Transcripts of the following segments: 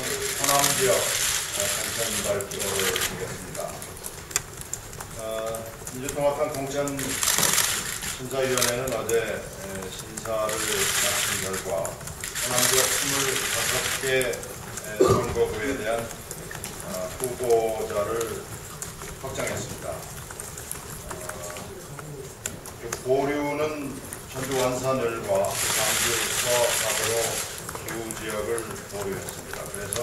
호남 지역 공천 발표를 드리겠습니다. 어, 민주통합당 공천 심사위원회는 어제 에, 심사를 마친 결과 호남 지역 25개 선거구에 대한 어, 후보자를 확정했습니다. 어, 그 보류는 전주 완산을과 광주 서갑으로 두 지역을 보류했습니다. 그래서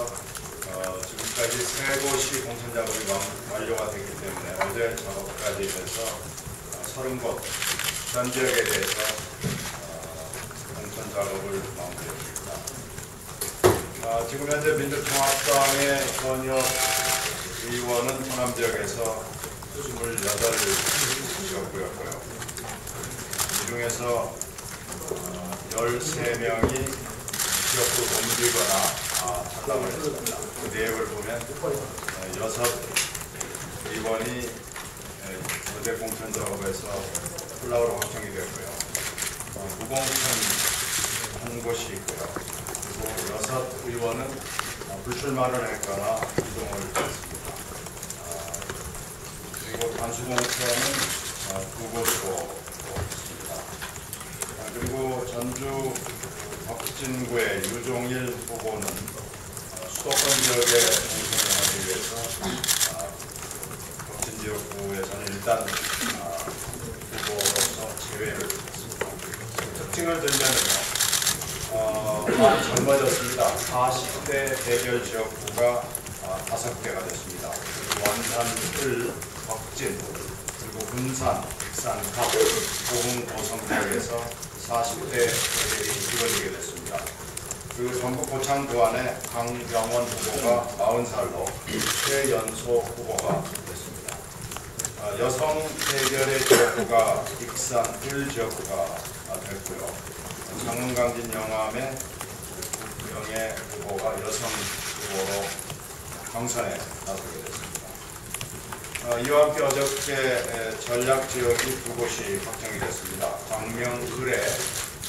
어, 지금까지 세 곳이 공천 작업이 완- 완료가 됐기 때문에 어제 작업까지 해서 어, 30곳 전 지역에 대해서 어, 공천 작업을 마무리했습니다. 아, 지금 현재 민주통합당의 현역 의원은 호남 지역에서 28지역구였고요. 이 중에서 어, 13명이 지역구 옮기거나 아, 탈락을 했습니다. 그 내역을 보면 어, 여섯 에, 어제 공천 작업에서 탈락으로 확정이 됐고요. 어, 무공천 한 곳이 있고요. 그리고 여섯 의원은 어, 불출마를 했거나 이동을 했습니다. 아, 그리고 단수공천은 어, 두 곳으로 있습니다. 아, 그리고 전주 덕 진구의 유종일 후보는 어, 수도권 지역에 공천을 하기 위해서 아, 덕진 지역구에서는 일단 아, 후보로서 제외를 했습니다. 특징을 들면은요. 어, 많이 젊어졌습니다. 40대 대결 지역구가 아, 다섯 개가 됐습니다. 원산, 을, 덕진, 그리고 군산, 익산, 갑, 고흥, 고성 지역에서 40대 대결이 이루어지게 됐습니다. 그리고 전북 고창 구안에 강병원 후보가 40살로 최연소 후보가 됐습니다. 아, 여성 대결의 지역구가 익산, 을 지역구가 아, 됐고요. 장흥 강진 영암의 국영의 후보가 여성 후보로 경선에 나서게 됐습니다. 어, 이와 함께 어저께 에, 전략 지역이 두 곳이 확정이 됐습니다. 광명을의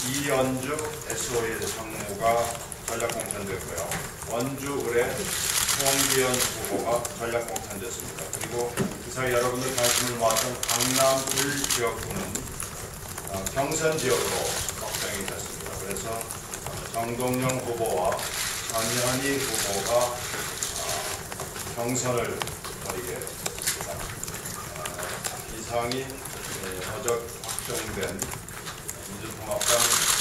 이연주 SOL 상무가 전략 공천됐고요. 원주을의 홍기현 후보가 전략 공천됐습니다. 그리고 그 사이 여러분들 관심을 모았던 강남을 지역구는 어, 경선 지역으로 확정이 됐습니다. 그래서 어, 정동영 후보와 전현희 후보가 어, 경선을 벌이게 됐습니다. 어, 이상이 예, 어저 확정된 민주통